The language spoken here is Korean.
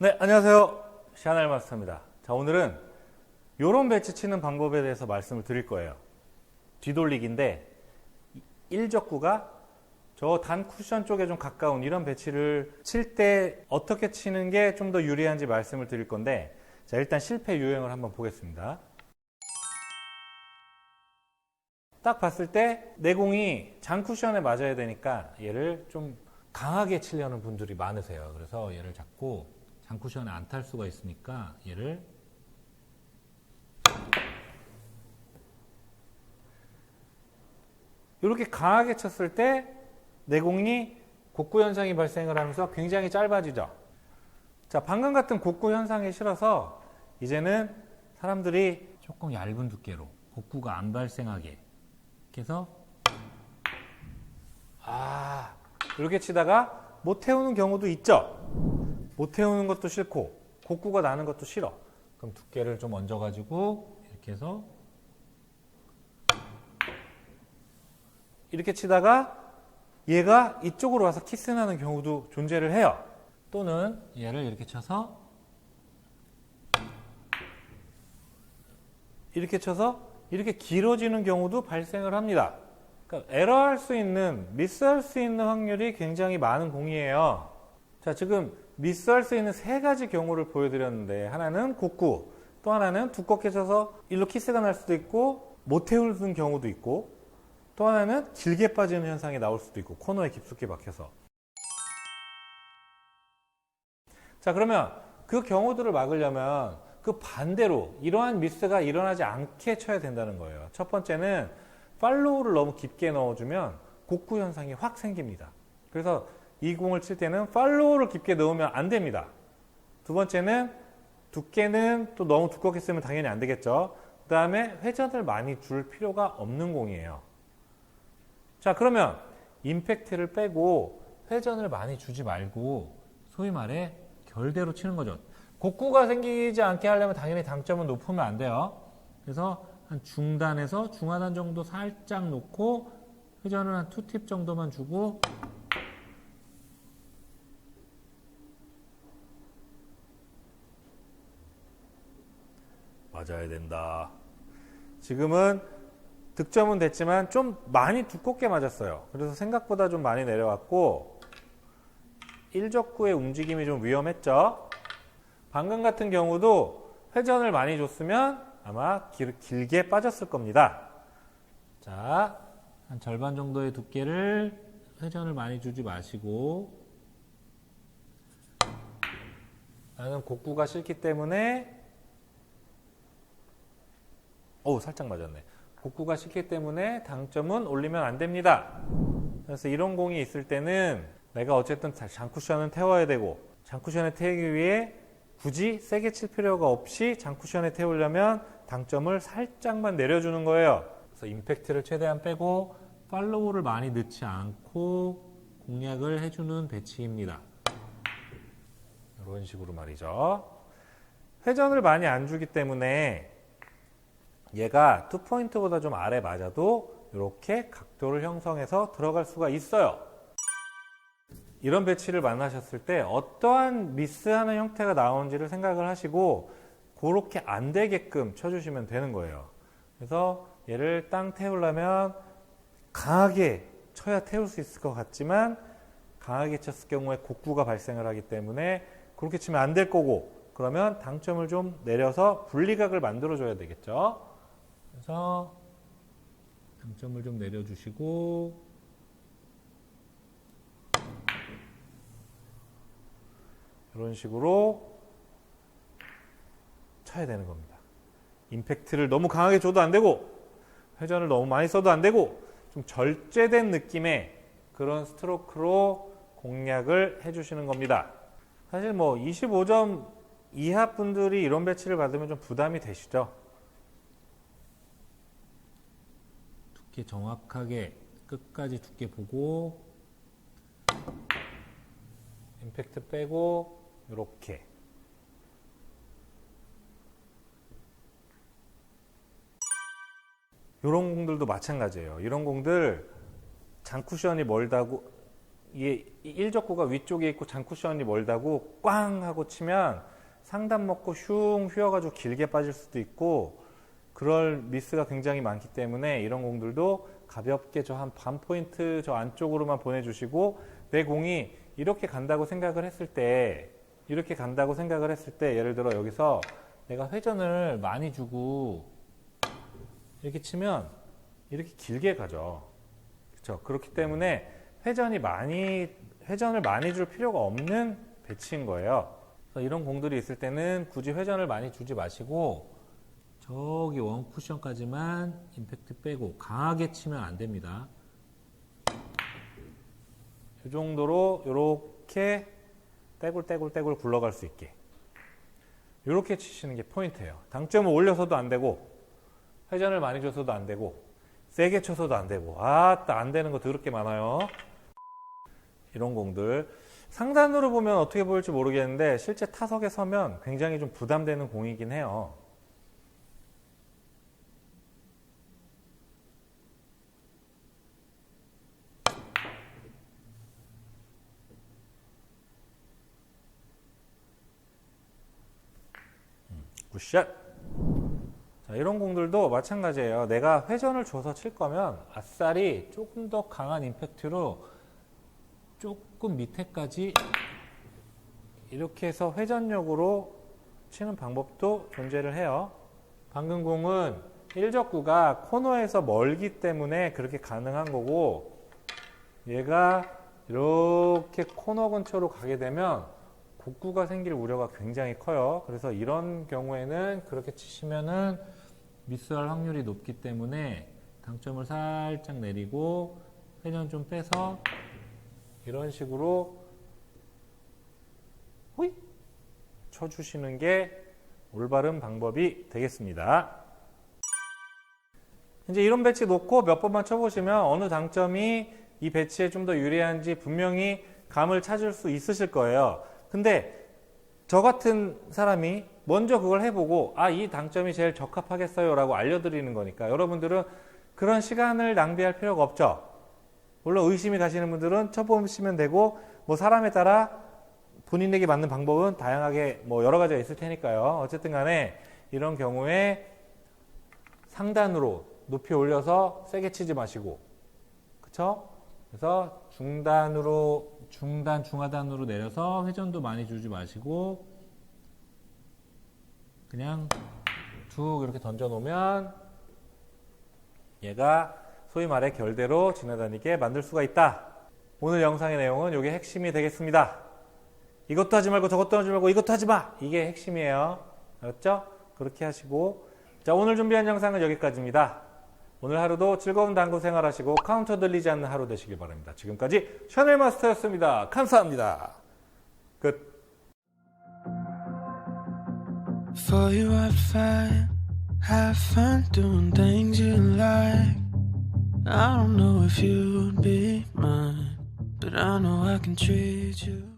네, 안녕하세요. 샤넬 마스터입니다. 자, 오늘은 요런 배치 치는 방법에 대해서 말씀을 드릴 거예요. 뒤돌리기인데 1적구가 저 단 쿠션 쪽에 좀 가까운 이런 배치를 칠 때 어떻게 치는 게 좀 더 유리한지 말씀을 드릴 건데 자, 일단 실패 유형을 한번 보겠습니다. 딱 봤을 때 내 공이 장 쿠션에 맞아야 되니까 얘를 좀 강하게 치려는 분들이 많으세요. 그래서 얘를 잡고 장 쿠션에 안 탈 수가 있으니까 얘를 이렇게 강하게 쳤을 때 내 공이 곡구 현상이 발생을 하면서 굉장히 짧아지죠. 자, 방금 같은 곡구 현상이 싫어서 이제는 사람들이 조금 얇은 두께로 곡구가 안 발생하게 해서 아 이렇게 치다가 못 태우는 경우도 있죠. 못 태우는 것도 싫고 곡구가 나는 것도 싫어. 그럼 두께를 좀 얹어가지고 이렇게 해서 이렇게 치다가 얘가 이쪽으로 와서 키스나는 경우도 존재를 해요. 또는 얘를 이렇게 쳐서 이렇게 쳐서 이렇게 길어지는 경우도 발생을 합니다. 그러니까 에러할 수 있는, 미스할 수 있는 확률이 굉장히 많은 공이에요. 자, 지금 미스할 수 있는 세 가지 경우를 보여드렸는데 하나는 곡구, 또 하나는 두껍게 쳐서 일로 키스가 날 수도 있고 못 태우는 경우도 있고 또 하나는 길게 빠지는 현상이 나올 수도 있고 코너에 깊숙이 박혀서. 자 그러면 그 경우들을 막으려면 그 반대로 이러한 미스가 일어나지 않게 쳐야 된다는 거예요. 첫 번째는 팔로우를 너무 깊게 넣어주면 곡구 현상이 확 생깁니다. 그래서 이 공을 칠 때는 팔로우를 깊게 넣으면 안 됩니다 두 번째는 두께는 또 너무 두껍게 쓰면 당연히 안 되겠죠 그 다음에 회전을 많이 줄 필요가 없는 공이에요 자, 그러면 임팩트를 빼고 회전을 많이 주지 말고 소위 말해 결대로 치는 거죠. 곡구가 생기지 않게 하려면 당연히 당점은 높으면 안 돼요. 그래서 한 중단에서 중하단 정도 살짝 놓고 회전을 한 투 팁 정도만 주고 맞아야 된다. 지금은 득점은 됐지만 좀 많이 두껍게 맞았어요. 그래서 생각보다 좀 많이 내려왔고 1적구의 움직임이 좀 위험했죠. 방금 같은 경우도 회전을 많이 줬으면 아마 길, 길게 빠졌을 겁니다. 자, 한 절반 정도의 두께를 회전을 많이 주지 마시고 나는 곡구가 싫기 때문에 오 살짝 맞았네. 복구가 쉽기 때문에 당점은 올리면 안 됩니다. 그래서 이런 공이 있을 때는 내가 어쨌든 장쿠션은 태워야 되고 장쿠션에 태우기 위해 굳이 세게 칠 필요가 없이 장쿠션에 태우려면 당점을 살짝만 내려주는 거예요. 그래서 임팩트를 최대한 빼고 팔로우를 많이 넣지 않고 공략을 해주는 배치입니다. 이런 식으로 말이죠. 회전을 많이 안 주기 때문에 얘가 투포인트보다 좀 아래 맞아도 이렇게 각도를 형성해서 들어갈 수가 있어요. 이런 배치를 만나셨을 때 어떠한 미스하는 형태가 나오는지를 생각을 하시고 그렇게 안 되게끔 쳐주시면 되는 거예요. 그래서 얘를 땅 태우려면 강하게 쳐야 태울 수 있을 것 같지만 강하게 쳤을 경우에 곡구가 발생을 하기 때문에 그렇게 치면 안 될 거고 그러면 당점을 좀 내려서 분리각을 만들어 줘야 되겠죠. 그래서 당점을 좀 내려주시고 이런 식으로 쳐야 되는 겁니다. 임팩트를 너무 강하게 줘도 안 되고 회전을 너무 많이 써도 안 되고 좀 절제된 느낌의 그런 스트로크로 공략을 해주시는 겁니다. 사실 뭐 25점 이하 분들이 이런 배치를 받으면 좀 부담이 되시죠? 두께 정확하게 끝까지 두께 보고 임팩트 빼고 이렇게 이런 공들도 마찬가지예요. 이런 공들 장쿠션이 멀다고 이게 일적구가 위쪽에 있고 장쿠션이 멀다고 꽝 하고 치면 상단 먹고 슝 휘어가지고 길게 빠질 수도 있고 그럴 미스가 굉장히 많기 때문에 이런 공들도 가볍게 저 한 반 포인트 저 안쪽으로만 보내주시고 내 공이 이렇게 간다고 생각을 했을 때 이렇게 간다고 생각을 했을 때 예를 들어 여기서 내가 회전을 많이 주고 이렇게 치면 이렇게 길게 가죠. 그렇죠. 그렇기 때문에 회전이 많이 회전을 많이 줄 필요가 없는 배치인 거예요. 이런 공들이 있을 때는 굳이 회전을 많이 주지 마시고 저기 원 쿠션까지만 임팩트 빼고 강하게 치면 안 됩니다. 이 정도로 이렇게 떼굴떼굴떼굴 굴러갈 수 있게 이렇게 치시는 게 포인트예요. 당점을 올려서도 안 되고 회전을 많이 줘서도 안 되고 세게 쳐서도 안 되고 아따 안 되는 거 더럽게 많아요. 이런 공들 상단으로 보면 어떻게 보일지 모르겠는데 실제 타석에 서면 굉장히 좀 부담되는 공이긴 해요. 굿샷. 자, 이런 공들도 마찬가지예요. 내가 회전을 줘서 칠 거면 아싸리 조금 더 강한 임팩트로 조금 밑에까지 이렇게 해서 회전력으로 치는 방법도 존재를 해요. 방금 공은 일적구가 코너에서 멀기 때문에 그렇게 가능한 거고 얘가 이렇게 코너 근처로 가게 되면 곡구가 생길 우려가 굉장히 커요. 그래서 이런 경우에는 그렇게 치시면은 미스할 확률이 높기 때문에 당점을 살짝 내리고 회전 좀 빼서 이런 식으로 호이 쳐주시는 게 올바른 방법이 되겠습니다. 이제 이런 배치 놓고 몇 번만 쳐보시면 어느 당점이 이 배치에 좀 더 유리한지 분명히 감을 찾을 수 있으실 거예요. 근데 저 같은 사람이 먼저 그걸 해보고 아 이 당점이 제일 적합하겠어요 라고 알려드리는 거니까 여러분들은 그런 시간을 낭비할 필요가 없죠. 물론 의심이 가시는 분들은 쳐보시면 되고 뭐 사람에 따라 본인에게 맞는 방법은 다양하게 뭐 여러 가지가 있을 테니까요. 어쨌든 간에 이런 경우에 상단으로 높이 올려서 세게 치지 마시고 그쵸? 그래서 중단으로 중단 중하단으로 내려서 회전도 많이 주지 마시고 그냥 툭 이렇게 던져 놓으면 얘가 소위 말해 결대로 지나다니게 만들 수가 있다. 오늘 영상의 내용은 이게 핵심이 되겠습니다. 이것도 하지 말고 저것도 하지 말고 이것도 하지 마. 이게 핵심이에요. 알았죠? 그렇게 하시고 자 오늘 준비한 영상은 여기까지입니다. 오늘 하루도 즐거운 당구 생활하시고 카운터 들리지 않는 하루 되시길 바랍니다. 지금까지 샤넬 마스터였습니다. 감사합니다. 끝. For you I'd fight, have fun doing things you like. I don't know if you'd be mine, but I know I can treat you.